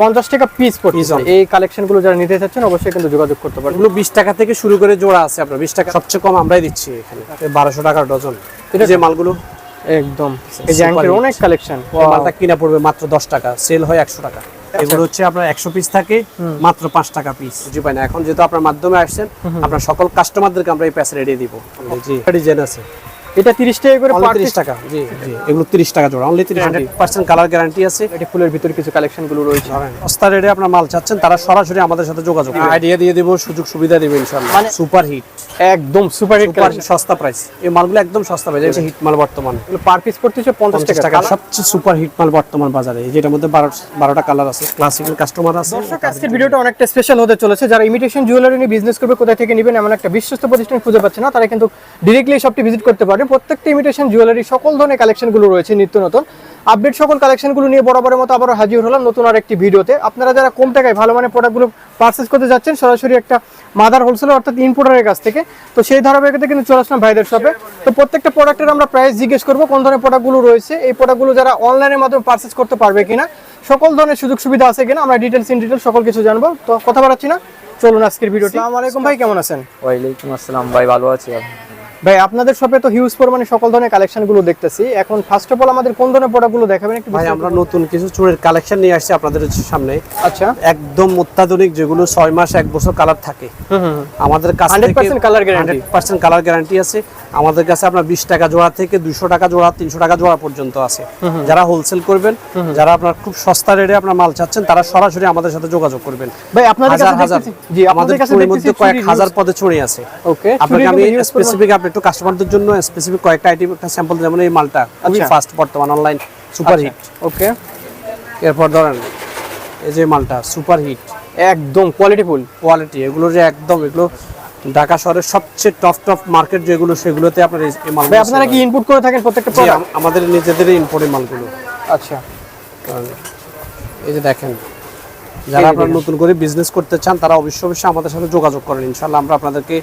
পঞ্চাশ টাকা পিস পড়ছে এই কালেকশনগুলো যারা নিতে চাচ্ছেন অবশ্যই কিন্তু যোগাযোগ করতে এগুলো বিশ টাকা থেকে শুরু করে জোড়া আছে আপনার। বিশ টাকা সবচেয়ে কম আমরাই দিচ্ছি এখানে। বারোশো টাকার ডজন। এটা যে মালগুলো? একদম। এই hit। অনেক কালেকশন মালটা কিনা পড়বে মাত্র দশ টাকা সেল হয় একশো টাকা। এগুলো হচ্ছে আপনার একশো পিস থাকে মাত্র পাঁচ টাকা পিস বুঝি পাই না? এখন যেহেতু আপনার মাধ্যমে আসছেন আপনার সকল কাস্টমারদেরকে আমরা এই প্যাস রেডি দিব। জি। ডিজাইন আছে। এটা তিরিশ টাকা করে। টাকা জি জি। এগুলো তিরিশ টাকা জোড়া অনলি তিরিশ হান্ড্রেড পার্সেন্ট কালার গ্যারান্টি আছে এটা ফুলের ভিতরে কিছু কালেকশনগুলো রয়েছে। সস্তা রেটে আপনার মাল চাচ্ছেন তারা সরাসরি আমাদের সাথে যোগাযোগ আইডিয়া দিয়ে দিব সুযোগ সুবিধা দিব ইনশাআল্লাহ। মানে- সুপার হিট একদম সুপার হিট কালেকশন সস্তা প্রাইস এই মালগুলো একদম সস্তা প্রাইস এটা হিট মাল বর্তমানে। এগুলো পার পিস পড়তেছে পঞ্চাশ পঞ্চাশ টাকা টাকা। সবচেয়ে সুপার হিট মাল বর্তমান বাজারে এই যেটার মধ্যে বারো বারোটা কালার আছে ক্লাসিক্যাল কাস্টমার আছে। দর্শক আজকের ভিডিওটা অনেকটা স্পেশাল হতে চলেছে। যারা ইমিটেশন জুয়েলারি নিয়ে বিজনেস করবে কোথা থেকে নেবেন এমন একটা বিশ্বস্ত প্রতিষ্ঠান খুঁজে পাচ্ছে না তারা কিন্তু ডিরেক্টলি শপটি ভিজিট করতে পারে। প্রত্যেকটা ইমিটেশন জুয়েলারি সকল ধরনের কালেকশনগুলো রয়েছে নিত্য নতুন। আপডেট সকল কালেকশনগুলো নিয়ে বরাবরের মতো আবারও হাজির হলাম নতুন আর একটি ভিডিওতে। আপনারা যারা কম টাকায় ভালো মানের প্রোডাক্টগুলো পারচেস করতে যাচ্ছেন সরাসরি একটা মাদার হোলসেলার অর্থাৎ ইম্পোর্টারের কাছ থেকে। তো সেই ধারাবাহিকতা কিন্তু চলে আসলাম ভাইদের শপে তো প্রত্যেকটা প্রোডাক্টের আমরা প্রাইস জিজ্ঞেস করব কোন ধরনের প্রোডাক্টগুলো রয়েছে এই প্রোডাক্টগুলো যারা অনলাইনের মাধ্যমে পারচেস করতে পারবে কিনা সকল ধরনের সুযোগ সুবিধা আছে কিনা আমরা ডিটেলস ইন ডিটেলস সকল কিছু জানব। তো কথা বাড়াচ্ছি না চলুন আজকের ভিডিওটি। আসসালামু আলাইকুম। ভাই কেমন আছেন? ওয়ালাইকুম আসসালাম। ভাই ভালো আছি ভাই আপনাদের শপে তো হিউজ পরিমাণে সকল ধরনের কালেকশনগুলো দেখতেছি। এখন ফার্স্ট অফ অল আমাদের কোন ধরনের প্রোডাক্টগুলো দেখাবেন একটু ভাই আমরা নতুন কিছু চুড়ের কালেকশন নিয়ে আসছি আপনাদের সামনে। আচ্ছা। একদম অত্যাধুনিক যেগুলো ছয় মাস এক বছর কালার থাকে। হুম হুম আমাদের কাছে 100% colour guarantee। Percent colour guarantee আছে। আমাদের কাছে আপনার বিশ টাকা জোড়া থেকে দুশো টাকা জোড়া তিনশো টাকা জোড়া পর্যন্ত আছে। যারা হোলসেল করবেন যারা আপনার খুব সস্তা রেটে আপনার মাল চাচ্ছেন তারা সরাসরি আমাদের সাথে যোগাযোগ করবেন। ভাই আপনাদের হাজার হাজার। জি আমাদের আপনাদের কাছে চুড়ির দেখতেছি মধ্যে কয়েক হাজার পদে চুড়ি আছে। ওকে আপনাকে আমি স্পেসিফিক আপনি একটু কাস্টমারদের জন্য স্পেসিফিক কয়েকটা আইটেম একটা স্যাম্পল যেমন এই মালটা খুবই আচ্ছা। ফাস্ট বর্তমান অনলাইন সুপার হিট ওকে এরপর ধরেন এই যে মালটা সুপার হিট একদম কোয়ালিটিফুল কোয়ালিটি এগুলো যে একদম এগুলো ঢাকা শহরের সবচেয়ে টপ টপ মার্কেট যেগুলো সেগুলোতে আপনার এই এই আপনারা কি ইনপুট করে থাকেন প্রত্যেকটা প্রোডাক্ট আমাদের নিজেদের ইনপুটের মালগুলো। আচ্ছা। এই যে দেখেন যারা আপনারা নতুন করে বিজনেস করতে চান তারা অবশ্যই অবশ্যই আমাদের সাথে যোগাযোগ করেন। ইনশাল্লাহ আমরা আপনাদেরকে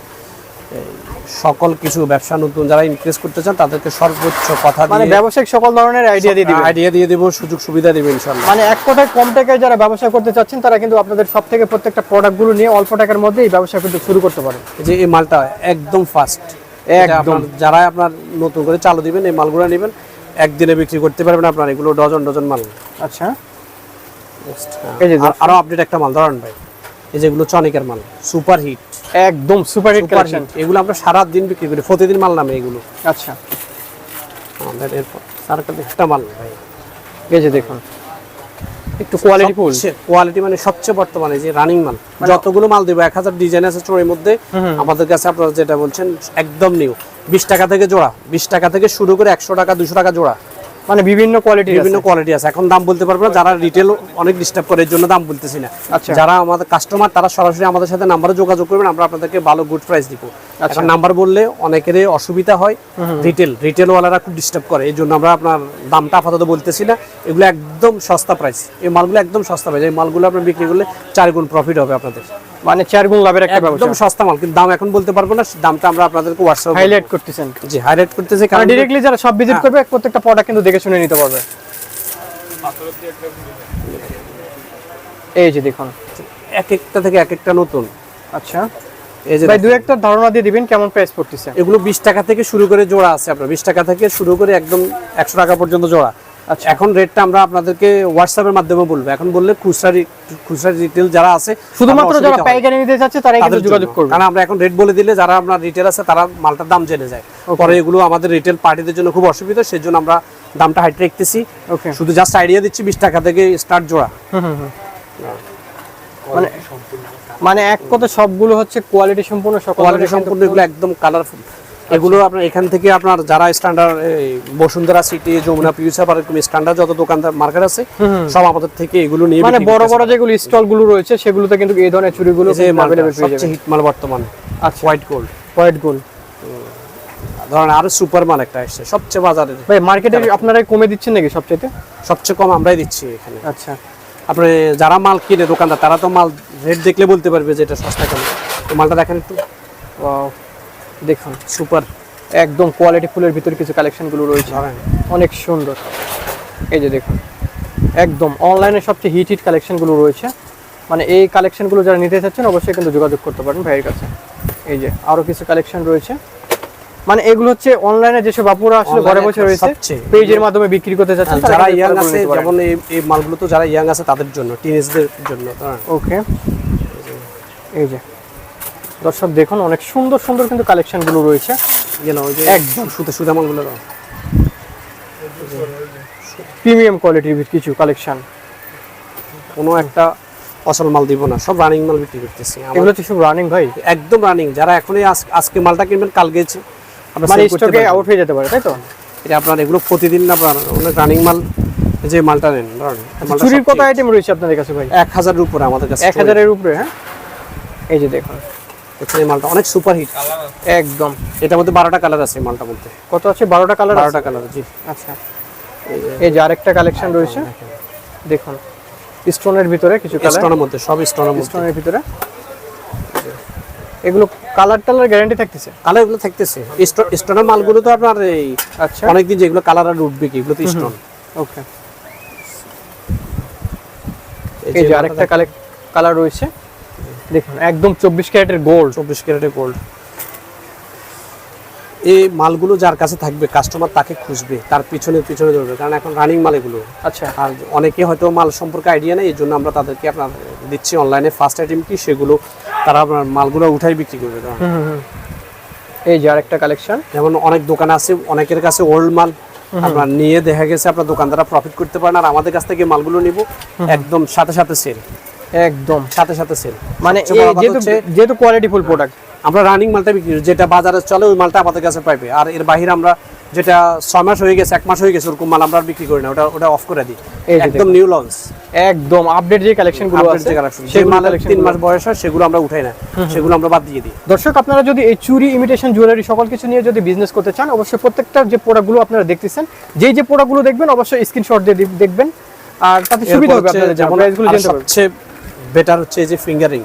সকল কিছু ব্যবসা নতুন যারা ইনক্রিজ করতে চান তাদেরকে সর্বোচ্চ কথা মানে ব্যবসায়িক সকল ধরনের আইডিয়া দিয়ে দিবেন? আইডিয়া দিয়ে দেবো সুযোগ সুবিধা দেবো ইনশাল্লাহ মানে এক কথায় কম টাকায় যারা ব্যবসা করতে চাচ্ছেন তারা কিন্তু আপনাদের সব থেকে প্রত্যেকটা প্রোডাক্টগুলো নিয়ে অল্প টাকার মধ্যেই ব্যবসা কিন্তু শুরু করতে এই যে এই মালটা একদম ফাস্ট একদম। যারা আপনার নতুন করে চালু দিবেন এই মালগুলো নেবেন একদিনে বিক্রি করতে পারবেন আপনার এগুলো ডজন ডজন মাল। আচ্ছা। এই যে আর- আরও আপডেট একটা মাল ধরেন ভাই এই যেগুলো চনিকের মাল সুপার হিট একদম সুপার হিট কালেকশন। এগুলো আমরা সারা দিন বিক্রি করি প্রতিদিন মাল নামে এগুলো। আচ্ছা। আমাদের এরপর সার্কেল একটা মাল ভাই। এই যে দেখুন একটু কোয়ালিটি ফুল। কোয়ালিটি মানে সবচেয়ে বর্তমানে যে রানিং মাল যতগুলো মাল দেবো এক হাজার ডিজাইন আছে চোরের মধ্যে আমাদের কাছে আপনারা যেটা বলছেন একদম নিউ বিশ টাকা থেকে জোড়া বিশ টাকা থেকে শুরু করে একশো টাকা দুশো টাকা জোড়া। মানে বিভিন্ন কোয়ালিটি বিভিন্ন কোয়ালিটি আছে। এখন দাম বলতে পারব না যারা রিটেল অনেক ডিস্টার্ব করে এর জন্য দাম বলতেছি না। আচ্ছা। যারা আমাদের কাস্টমার তারা সরাসরি আমাদের সাথে নাম্বারে যোগাযোগ করবেন আমরা আপনাদেরকে ভালো গুড প্রাইস দিব। আচ্ছা। এখন নাম্বার বললে অনেকেরই অসুবিধা হয় রিটেল রিটেল ওয়ালারা খুব ডিস্টার্ব করে এই জন্য আমরা আপনার দামটা আপাতত বলতেছি না। এগুলো একদম সস্তা প্রাইস এই মালগুলো একদম সস্তা প্রাইস এই মালগুলো আপনার বিক্রি করলে চার গুণ প্রফিট হবে আপনাদের। মানে চার গুণ লাভের একটা ব্যবসা। একদম সস্তা মাল কিন্তু দাম এখন বলতে পারব না দামটা আমরা আপনাদেরকে হোয়াটসঅ্যাপ হাইলাইট করতেছেন। জি হাইলাইট করতেছি কারণ ডিরেক্টলি যারা সব ভিজিট করবে প্রত্যেকটা প্রোডাক্ট কিন্তু দেখে শুনে নিতে পারবে। এই যে দেখুন। এক একটা থেকে এক একটা নতুন। আচ্ছা। এই যে ভাই দু একটা ধারণা দিয়ে দিবেন কেমন প্রাইস পড়তেছে। এগুলো বিশ টাকা থেকে শুরু করে জোড়া আছে আপনার। বিশ টাকা থেকে শুরু করে একদম একশো টাকা পর্যন্ত জোড়া। এখন রেটটা আমরা আপনাদেরকে হোয়াটসঅ্যাপের মাধ্যমে বলব। এখন বললে খুচরা খুচরা রিটেল যারা আছে শুধুমাত্র যারা পাইকারি নিতে চাচ্ছে তাদের কিন্তু যোগাযোগ। করবে। কারণ আমরা এখন রেট বলে দিলে যারা আপনার রিটেল আছে তারা মালটার দাম জেনে যায়। পরে এগুলো আমাদের রিটেল পার্টিদের জন্য খুব অসুবিধা সেজন্য আমরা দামটা হাইট রাখতেছি ওকে শুধু জাস্ট আইডিয়া দিচ্ছি বিশ টাকা থেকে স্টার্ট জোড়া। মানে মানে এক কথা সবগুলো হচ্ছে কোয়ালিটি সম্পূর্ণ সকল কোয়ালিটি সম্পূর্ণ এগুলো একদম কালারফুল এগুলো আপনার এখান থেকে আপনার যারা স্ট্যান্ডার্ড বসুন্ধরা সিটি যমুনা পিউসা এরকম স্ট্যান্ডার্ড যত দোকানদার মার্কেট আছে সব আমাদের থেকে এগুলো নিয়ে মানে বড় বড় যেগুলো স্টলগুলো রয়েছে সেগুলোতে কিন্তু এই ধরনের পেয়ে সবচেয়ে হিট মাল বর্তমানে আচ্ছা। হোয়াইট গোল্ড হোয়াইট গোল্ড ধরেন আরও সুপার মাল একটা আসছে সবচেয়ে বাজারে ভাই মার্কেটে আপনারাই কমে দিচ্ছেন নাকি সবচেয়ে সবচেয়ে কম আমরাই দিচ্ছি এখানে। আচ্ছা। আপনি যারা মাল কিনে দোকানদার তারা তো মাল রেট দেখলে বলতে পারবে যে এটা সস্তা কেন। তো মালটা দেখেন একটু। দেখুন সুপার একদম কোয়ালিটি ফুলের ভিতরে কিছু কালেকশনগুলো রয়েছে অনেক সুন্দর। এই যে দেখুন একদম অনলাইনে সবচেয়ে হিট হিট কালেকশনগুলো রয়েছে। মানে এই কালেকশনগুলো যারা নিতে চাচ্ছেন অবশ্যই কিন্তু যোগাযোগ করতে পারেন ভাইয়ের কাছে। এই যে আরও কিছু কালেকশন রয়েছে। মানে এগুলো হচ্ছে অনলাইনে যেসব আপুরা আসলে ঘরে বসে রয়েছে। পেজের মাধ্যমে বিক্রি করতে চাচ্ছেন যারা ইয়াং আছে যেমন এই এই মালগুলো তো যারা ইয়াং আছে তাদের জন্য টিনেজদের জন্য হ্যাঁ। ওকে এই যে দর্শক দেখুন অনেক সুন্দর সুন্দর কিন্তু কালেকশনগুলো রয়েছে। একদম। সুতো সুতে প্রিমিয়াম কোয়ালিটির কিছু কালেকশন। কোনো একটা অসল মাল দিব না সব রানিং মাল বিক্রি করতেছি। এগুলো তো সব রানিং ভাই। একদম রানিং যারা এখনই আজ- আজকে মালটা কিনবেন কালকে আপনারা স্টকে আউট হয়ে যেতে পারে তাই তো? এটা আপনার এগুলো প্রতিদিন আপনার অনেক রানিং মাল যে মালটা নেন এই চুরির কত আইটেম রয়েছে আপনাদের কাছে ভাই? এক হাজারের উপরে আমাদের কাছে এক হাজারের উপরে হ্যাঁ? এই যে দেখুন। দেখছেন এই মালটা। অনেক সুপার হিট একদম। এটার মধ্যে বারোটা কালার আছে এই মালটার মধ্যে। কত আছে? বারোটা কালার বারোটা কালার জি। আচ্ছা। এই যে আরেকটা কালেকশন রয়েছে। দেখুন। স্টোনের ভিতরে কিছু কালার স্টোনের মধ্যে সব স্টোনের মধ্যে। স্টোনের ভিতরে? এগুলো কালার টালার গ্যারান্টি থাকতেছে? কালার এগুলো থাকতেছে। স্টোনের মালগুলো তো আপনার এই আচ্ছা। অনেকদিন যেগুলো কালার আর উঠবে কি এগুলো তো স্টোন ওকে এই যে আরেকটা কালার রয়েছে। দেখুন একদম চব্বিশ ক্যারেটের গোল্ড চব্বিশ ক্যারেটের গোল্ড এই মালগুলো যার কাছে থাকবে কাস্টমার তাকে খুঁজবে তার পিছনে পিছনে ধরবে কারণ এখন রানিং মাল এগুলো। আচ্ছা। আর অনেকে হয়তো মাল সম্পর্কে আইডিয়া নেই এই জন্য আমরা তাদেরকে আপনার দিচ্ছি অনলাইনে ফার্স্ট আইটেম কি সেগুলো তারা আপনার মালগুলো উঠাই বিক্রি করবে। এই যে আরেকটা কালেকশন যেমন অনেক দোকান আছে অনেকের কাছে ওল্ড মাল আপনার নিয়ে দেখা গেছে আপনার দোকানদাররা প্রফিট করতে পারেন আর আমাদের কাছ থেকে মালগুলো নিব একদম সাথে সাথে সেল একদম সাথে সাথে সেল মানে যেহেতু যেহেতু কোয়ালিটি ফুল প্রোডাক্ট আমরা রানিং মালটা বিক্রি যেটা বাজারে চলে ওই মালটা আমাদের কাছে পাইবে। আর এর বাহিরে আমরা যেটা ছয় মাস হয়ে গেছে এক মাস হয়ে গেছে ওরকম মাল আমরা বিক্রি করি না ওটা ওটা অফ করে দিই। একদম নিউ লঞ্চ একদম আপডেট যে কালেকশনগুলো আছে যে সেগুলো মালের collection তিন মাস বয়স হয় সেগুলো আমরা উঠাই না। সেগুলো আমরা বাদ দিয়ে দিই। দর্শক আপনারা যদি এই চুরি ইমিটেশন জুয়েলারি সকল কিছু নিয়ে যদি বিজনেস করতে চান অবশ্যই প্রত্যেকটা যে প্রোডাক্টগুলো আপনারা দেখতেছেন যেই যে প্রোডাক্টগুলো দেখবেন অবশ্যই স্ক্রিনশট দিয়ে দেখবেন। আর তাতে সুবিধা হবে আপনাদের যেমন প্রাইসগুলো জানতে পারবেন। বেটার হচ্ছে এই যে ফিঙ্গারিং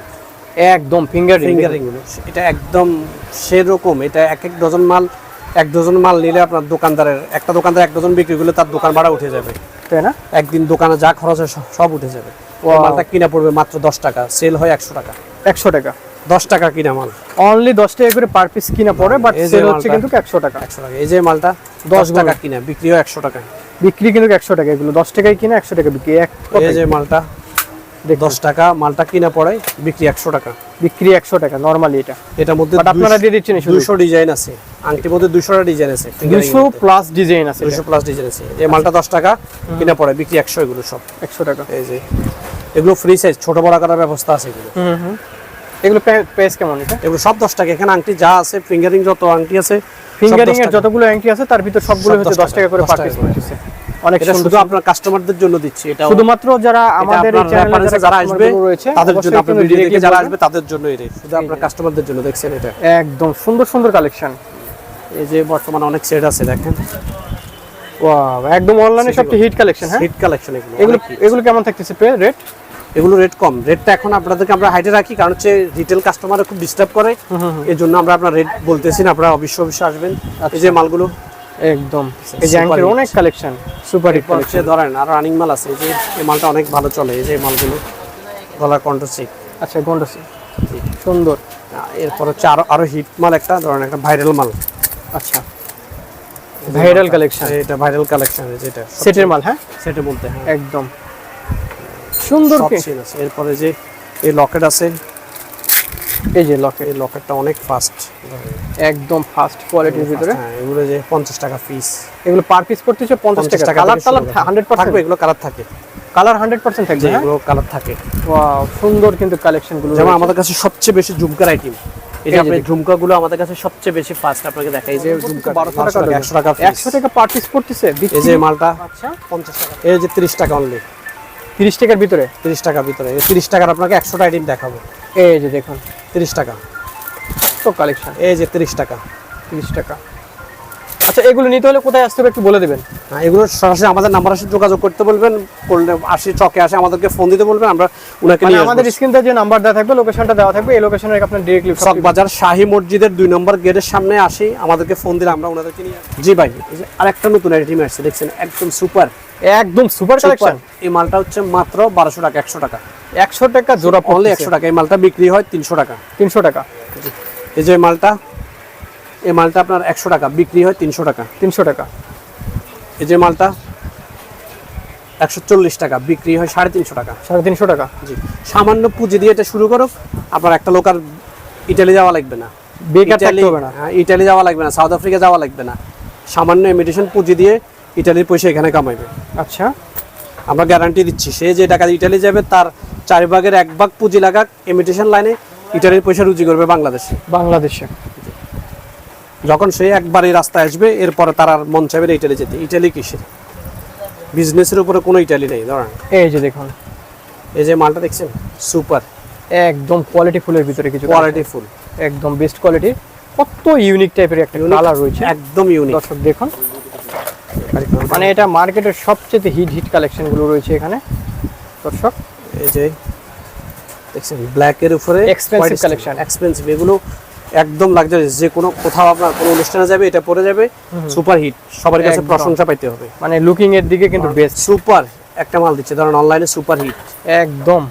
একদম ফিঙ্গার ফিঙ্গারিং এটা একদম সেরকম এটা এক এক ডজন মাল এক ডজন মাল নিলে আপনার দোকানদারের একটা দোকানদার এক ডজন বিক্রি করলে তার দোকান ভাড়া উঠে যাবে। তাই না? একদিন দোকানে যা খরচ হয় সব- উঠে যাবে। মালটা কিনা পড়বে মাত্র দশ টাকা সেল হয় একশো টাকা। একশো টাকা। দশ টাকা কিনা মাল। অনলি দশ টাকা করে পার পিস কিনা পড়ে বাট সেল হচ্ছে কিন্তু একশো টাকা। একশো টাকা। এই যে মালটা দশ টাকা কিনা বিক্রি হয় একশো টাকা। বিক্রি কিন্তু একশো টাকা এগুলো দশ টাকায় কিনা একশো টাকা বিক্রি। এক এই যে মালটা দশ টাকা মালটা কিনা পড়ে বিক্রি একশো টাকা। বিক্রি একশো টাকা নর্মালি এটা। এটার মধ্যে আপনারা দুশো ডিজাইন আছে। আংটির মধ্যে দুশোটা ডিজাইন আছে। দুশো প্লাস ডিজাইন আছে দুশো প্লাস ডিজাইন আছে। এই মালটা দশ টাকা কিনা পড়ে বিক্রি একশো এগুলো সব। একশো টাকা। এই যে। এগুলো ফ্রি সাইজ ছোট বড় করার ব্যবস্থা আছে এগুলো। এগুলো প্রাইস কেমন এটা? এগুলো সব দশ টাকা। এখানে আংটি যা আছে ফিঙ্গারিং যত আংটি আছে ফিঙ্গারিং এর যতগুলো অ্যাঙ্কি আছে তার ভিতর সবগুলো হচ্ছে দশ টাকা। করে পার পিস অনেক শুধু আপনার কাস্টমারদের জন্য দিচ্ছি এটা শুধুমাত্র যারা আমাদের এই চ্যানেলে যারা আসবে তাদের জন্য আপনার ভিডিও দেখে যারা আসবে তাদের জন্য এটা শুধু আপনার কাস্টমারদের জন্য দেখছেন এটা। একদম সুন্দর সুন্দর কালেকশন এই যে বর্তমানে অনেক সেট আছে দেখেন। ওয়াও একদম অনলাইনে সবচেয়ে হিট কালেকশন হ্যাঁ? হিট কালেকশন এগুলো এগুলো এগুলো কেমন থাকতেছে রেট এগুলো রেট কম। রেটটা এখন আপনাদেরকে আমরা হাইটে রাখি কারণ হচ্ছে রিটেল কাস্টমার খুব ডিস্টার্ব করে। এই জন্য আমরা আপনার রেট বলতেছি না আপনারা অবশ্যই অবশ্যই আসবেন। এই যে মালগুলো একদম। এই যে অ্যাঙ্কের অনেক কালেকশন সুপার হিট হচ্ছে ধরেন আর রানিং মাল আছে এই যে এই মালটা অনেক ভালো চলে এই যে মালগুলো। গলার কন্ট্রোসিক আচ্ছা গন্ডসি সুন্দর। এরপর হচ্ছে আরও আরও হিট মাল একটা ধরেন একটা ভাইরাল মাল। আচ্ছা। ভাইরাল কালেকশন এটা। ভাইরাল কালেকশন যেটা সেটের মাল হ্যাঁ? সেটা বলতে হ্যাঁ। একদম। সুন্দর এরপরে যে এই লকেট আছে এই যে লকেট এই লকেটটা অনেক ফাস্ট একদম ফাস্ট কোয়ালিটির ভিতরে। হ্যাঁ এগুলো যে পঞ্চাশ টাকা পিস এগুলো পার পিস পড়তেছে পঞ্চাশ টাকা। কালার টালার হান্ড্রেড পার্সেন্ট এগুলো। কালার থাকে। কালার হান্ড্রেড পার্সেন্ট থাকবে হ্যাঁ? এগুলো কালার থাকে। ওয়াও সুন্দর কিন্তু কালেকশনগুলো যেমন আমাদের কাছে সবচেয়ে বেশি ঝুমকার আইটেম এই যে। ঝুমকাগুলো আমাদের কাছে সবচেয়ে বেশি ফাস্ট আপনাকে দেখাই। যে ঝুমকা টাকা একশো টাকা একশো টাকা পার পিস পড়তেছে এই যে মালটা। আচ্ছা পঞ্চাশ টাকা। এই যে তিরিশ টাকা অনলি তিরিশ টাকার ভিতরে? তিরিশ টাকার ভিতরে। এই তিরিশ টাকার আপনাকে একশোটা আইটেম দেখাবো। এই যে দেখুন। তিরিশ টাকা। তো কালেকশন এই যে তিরিশ টাকা। তিরিশ টাকা। আচ্ছা এগুলো নিতে হলে কোথায় আসতে হবে একটু বলে দেবেন। হ্যাঁ, এগুলো সরাসরি আমাদের নাম্বার আসে যোগাযোগ করতে বলবেন করলে আসি চকে আসে আমাদেরকে ফোন দিতে বলবেন আমরা উনাকে মানে নিয়ে আমাদের স্ক্রিনতে যে নাম্বার দেওয়া থাকবে লোকেশনটা দেওয়া থাকবে এই লোকেশনে আপনার ডিরেক্টলি চকবাজার শাহী মসজিদের দুই নম্বর গেটের সামনে আসি আমাদেরকে ফোন দিলে আমরা ওনাদেরকে নিয়ে। জি ভাই আরেকটা নতুন আইটেম আসছে দেখছেন একদম সুপার একদম সুপার কালেকশন এই মালটা হচ্ছে মাত্র বারোশো টাকা একশো টাকা। একশো টাকা জোড়া পড়লে একশো টাকা এই মালটা বিক্রি হয় তিনশো টাকা। তিনশো টাকা। এই যে মালটা এই মালটা আপনার একশো টাকা বিক্রি হয় তিনশো টাকা। তিনশো টাকা। এই যে মালটা একশো চল্লিশ টাকা বিক্রি হয় সাড়ে তিনশো টাকা। সাড়ে তিনশো টাকা। জি। সামান্য পুঁজি দিয়ে এটা শুরু করো আপনার একটা লোক আর ইটালি যাওয়া লাগবে না। ইটালি হ্যাঁ, ইটালি যাওয়া লাগবে না সাউথ আফ্রিকা যাওয়া লাগবে না। সামান্য ইমিটেশন পুঁজি দিয়ে ইটালির পয়সা এখানে কামাইবে। আচ্ছা। আমরা গ্যারান্টি দিচ্ছি সে যে টাকা ইটালি যাবে তার চার ভাগের এক ভাগ পুঁজি লাগাক ইমিটেশন লাইনে ইটালির পয়সা রুজি করবে বাংলাদেশে। বাংলাদেশে। যখন সে একবারই রাস্তায় আসবে এরপরে তার আর মন চাইবে ইটালি যেতে। ইটালি কিসের? বিজনেসের উপরে কোনো ইটালি নেই ধরেন এই যে দেখুন। এই যে মালটা দেখছেন? সুপার একদম কোয়ালিটি ফুলের ভিতরে কিছু কোয়ালিটি ফুল। একদম বেস্ট কোয়ালিটির কত ইউনিক টাইপের একটা কালার রয়েছে। একদম ইউনিক দর্শক দেখুন। মানে এটা মার্কেটের সবচেয়ে হিট হিট কালেকশনগুলো রয়েছে এখানে। দর্শক। এই যে দেখছেন ব্ল্যাকের উপরে এক্সপেন্সিভ collection. এক্সপেন্সিভ এগুলো একদম লাক্সারিয়াস যে কোনো কোথাও আপনার কোনো অনুষ্ঠানে যাবে এটা পরে যাবে সুপার হিট সবার কাছে প্রশংসা পাইতে হবে। মানে লুকিং এর দিকে কিন্তু বেস্ট সুপার একটা মাল দিচ্ছে ধরেন অনলাইনে সুপার হিট একদম।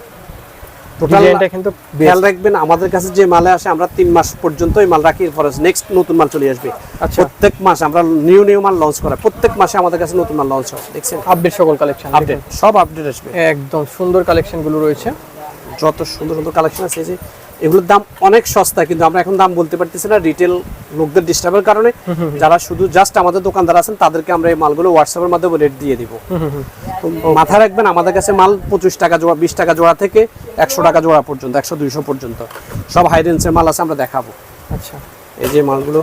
কিন্তু খেয়াল রাখবেন আমাদের কাছে যে মালে আসে আমরা তিন মাস পর্যন্ত এই মাল রাখি নেক্সট নতুন মাল চলে আসবে। আচ্ছা। প্রত্যেক মাসে আমরা নিউ নিউ মাল লঞ্চ করা প্রত্যেক মাসে আমাদের কাছে নতুন মাল লঞ্চ হয় দেখছেন? আপডেট সকল কালেকশন আপডেট সব আপডেট আসবে। একদম সুন্দর কালেকশনগুলো রয়েছে। যত সুন্দর সুন্দর কালেকশন আছে এই যে এগুলোর দাম অনেক সস্তা কিন্তু আমরা এখন দাম বলতে পারতেছি না রিটেল লোকদের ডিস্টার্বের কারণে। যারা শুধু জাস্ট আমাদের দোকানদার আছেন তাদেরকে আমরা এই মালগুলো হোয়াটসঅ্যাপের মাধ্যমে রেট দিয়ে দিব। তো মাথায় রাখবেন আমাদের কাছে মাল পঁচিশ টাকা জোড়া বিশ টাকা জোড়া থেকে একশো টাকা জোড়া পর্যন্ত একশো দুইশো পর্যন্ত। সব হাই রেঞ্জের মাল আছে আমরা দেখাবো। আচ্ছা। এই যে মালগুলো।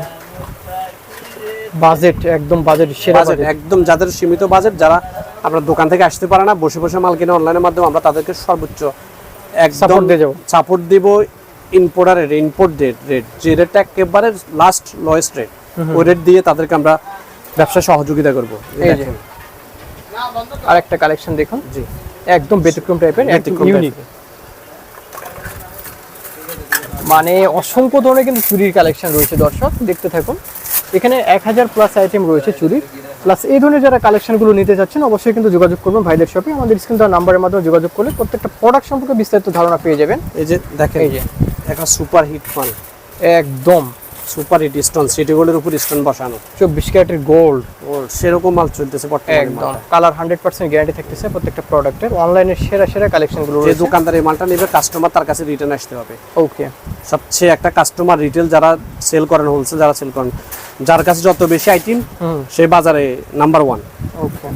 বাজেট একদম বাজেট সেরা বাজেট একদম যাদের সীমিত বাজেট যারা আপনার দোকান থেকে আসতে পারে না বসে বসে মাল কিনে অনলাইনের মাধ্যমে আমরা তাদেরকে সর্বোচ্চ একদম Support দিয়ে যাব। সাপোর্ট দিব importer rate import rate rate যে রেটটা একেবারে লাস্ট লোয়েস্ট রেট ওই রেট দিয়ে তাদেরকে আমরা ব্যবসা সহযোগিতা করব। আর একটা কালেকশন দেখুন। জি। একদম ব্যতিক্রম টাইপের ইউনিক মানে অসংখ্য ধরনের কিন্তু চুরির কালেকশন রয়েছে দর্শক দেখতে থাকুন। এখানে এক হাজার প্লাস আইটেম রয়েছে চুরির। প্লাস এই ধরনের যারা কালেকশনগুলো নিতে চাচ্ছেন অবশ্যই কিন্তু যোগাযোগ করবেন ভাইদের শপে আমাদের স্ক্রিন দেওয়া নাম্বারের মাধ্যমে যোগাযোগ করলে প্রত্যেকটা প্রোডাক্ট সম্পর্কে বিস্তারিত ধারণা পেয়ে যাবেন। এই যে দেখেন। এই যে। একটা সুপার হিট মাল একদম সুপার হিট স্টোন সিটি গোল্ডের উপর স্টোন বসানো। চব্বিশ ক্যারেটের গোল্ড। ও সেরকম মাল চলতেছে একদম। কালার হান্ড্রেড পার্সেন্ট গ্যারান্টি থাকতেছে প্রত্যেকটা প্রোডাক্টের। অনলাইনের সেরা সেরা কালেকশনগুলো যে দোকানদার এই মালটা নেবে কাস্টমার তার কাছে রিটার্ন আসতে হবে। ওকে। সবচেয়ে একটা কাস্টমার রিটেল যারা সেল করেন হোলসেল যারা সেল করেন যার কাছে যত বেশি আইটেম সে বাজারে নাম্বার ওয়ান ওকে।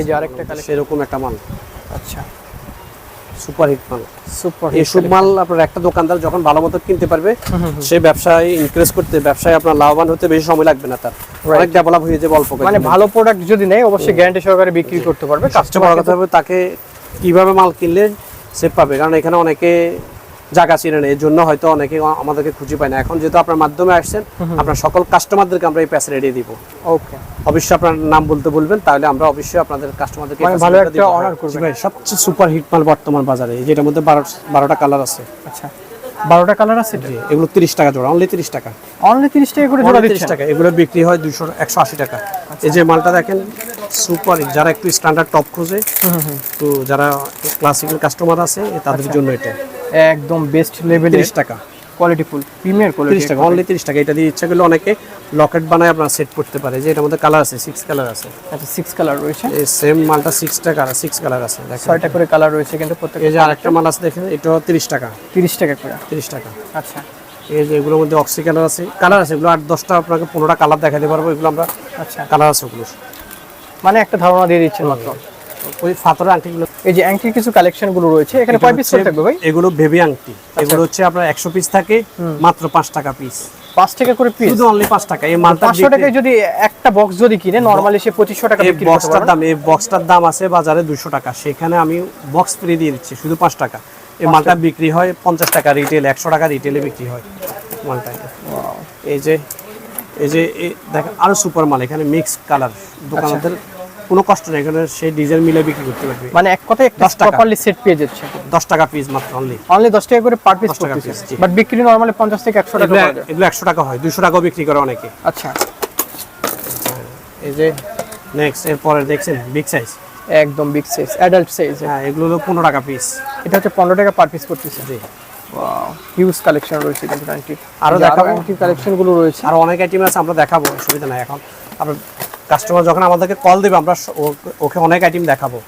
এই যে আরেকটা কালেকশন। সেরকম একটা মাল। আচ্ছা। সুপার হিট মাল। সুপার এইসব মাল আপনার একটা দোকানদার যখন ভালো মতো কিনতে পারবে সে ব্যবসায় ইনক্রিজ করতে ব্যবসায় আপনার লাভবান হতে বেশি সময় লাগবে না তার। অনেক ডেভেলপ হয়ে যাবে অল্প মানে ভালো প্রোডাক্ট যদি নেয় অবশ্যই গ্যারান্টি সহকারে বিক্রি করতে পারবে কাস্টমার কথা হবে তাকে কীভাবে মাল কিনলে সে পাবে। কারণ এখানে অনেকে জায়গা চিনে নেই এর জন্য হয়তো অনেকে আমাদেরকে খুঁজে পায় না। এখন যেহেতু আপনার মাধ্যমে আসছেন আপনার সকল কাস্টমারদেরকে আমরা এই প্যাস রেডি দিব। ওকে অবশ্যই আপনার নাম বলতে বলবেন তাহলে আমরা অবশ্যই আপনাদের কাস্টমারদেরকে মানে ভালো একটা করবেন। জি ভাই সবচেয়ে সুপার হিট মাল বর্তমান বাজারে এই যেটার মধ্যে বারো বারোটা কালার আছে। আচ্ছা। বারোটা কালার আছে জি এগুলো তিরিশ টাকা জোড়া অনলি তিরিশ টাকা। অনলি তিরিশ টাকা করে জোড়া তিরিশ টাকা এগুলো বিক্রি হয় দুইশো একশো আশি টাকা। এই যে মালটা দেখেন সুপার যারা একটু স্ট্যান্ডার্ড টপ খোঁজে তো যারা ক্লাসিক্যাল কাস্টমার আছে তাদের জন্য এটা। একদম বেস্ট লেভেলের তিরিশ টাকা। কোয়ালিটি ফুল প্রিমিয়ার কোয়ালিটি টাকা অনলি তিরিশ টাকা। এটা দিয়ে ইচ্ছা করলে অনেকে লকেট বানায় আপনার সেট করতে পারে। যে এটার মধ্যে কালার আছে সিক্স কালার আছে। আচ্ছা সিক্স কালার রয়েছে। এই সেম মালটা সিক্স টাকা সিক্স কালার আছে দেখেন। ছয়টা করে কালার রয়েছে কিন্তু প্রত্যেক এই যে আরেকটা মাল আছে দেখেন এটাও তিরিশ টাকা। তিরিশ টাকা করে। তিরিশ টাকা। আচ্ছা। এই যে এগুলোর মধ্যে অক্সি কালার আছে। কালার আছে এগুলো আট দশটা আপনাকে পনেরোটা কালার দেখাতে পারব। এগুলো আমরা আচ্ছা। কালার আছে ওগুলো মানে একটা ধারণা দিয়ে দিচ্ছেন মাত্র। ওই ফাতরের আংটিগুলো। এই যে অ্যাঙ্কির কিছু কালেকশনগুলো রয়েছে এখানে কয় পিস করে থাকবে ভাই? এগুলো বেবি আংটি। এগুলো হচ্ছে আপনার একশো পিস থাকে মাত্র পাঁচ টাকা পিস পাঁচ টাকা করে পিস শুধু অনলি পাঁচ টাকা। এই মালটা পাঁচশো টাকায় যদি একটা বক্স যদি কিনে নর্মালি সে পঁচিশশো টাকা এই বক্সটার দাম এই বক্সটার দাম আছে বাজারে দুশো টাকা। সেখানে আমি বক্স ফ্রি দিয়ে দিচ্ছি শুধু পাঁচ টাকা। এই মালটা বিক্রি হয় পঞ্চাশ টাকা রিটেল একশো টাকা রিটেলে বিক্রি হয় মালটা। এই যে এই যে দেখেন আরও সুপার মাল। এখানে মিক্স কালার দোকানদার কোনো কষ্ট নেই এখানে সেই ডিজাইন মিলে বিক্রি করতে পারবে। মানে এক কথায় একটা 10। প্রপারলি সেট পেয়ে যাচ্ছে। দশ টাকা পিস মাত্র অনলি অনলি দশ টাকা করে পার পিস 10 টাকা করতেছে। বাট বিক্রি নরমালি পঞ্চাশ থেকে একশো টাকা এগুলো পাওয়া যায়। এগুলো একশো টাকা হয় দুশো টাকাও বিক্রি করে অনেকে। আচ্ছা। এই যে নেক্সট এরপরে দেখছেন বিগ সাইজ একদম বিগ সাইজ অ্যাডাল্ট সাইজ হ্যাঁ এগুলো হলো পনেরো টাকা পিস এটা হচ্ছে পনেরো টাকা পার পিস করতেছে। জি। হিউজ কালেকশন রয়েছে কিন্তু আরও দেখাবো? আন্টির কালেকশনগুলো রয়েছে। আর অনেক আইটেম আছে আমরা দেখাবো অসুবিধা নাই এখন। আপনার কাস্টমার যখন আমাদেরকে কল দেবে আমরা ওকে অনেক আইটেম দেখাবো।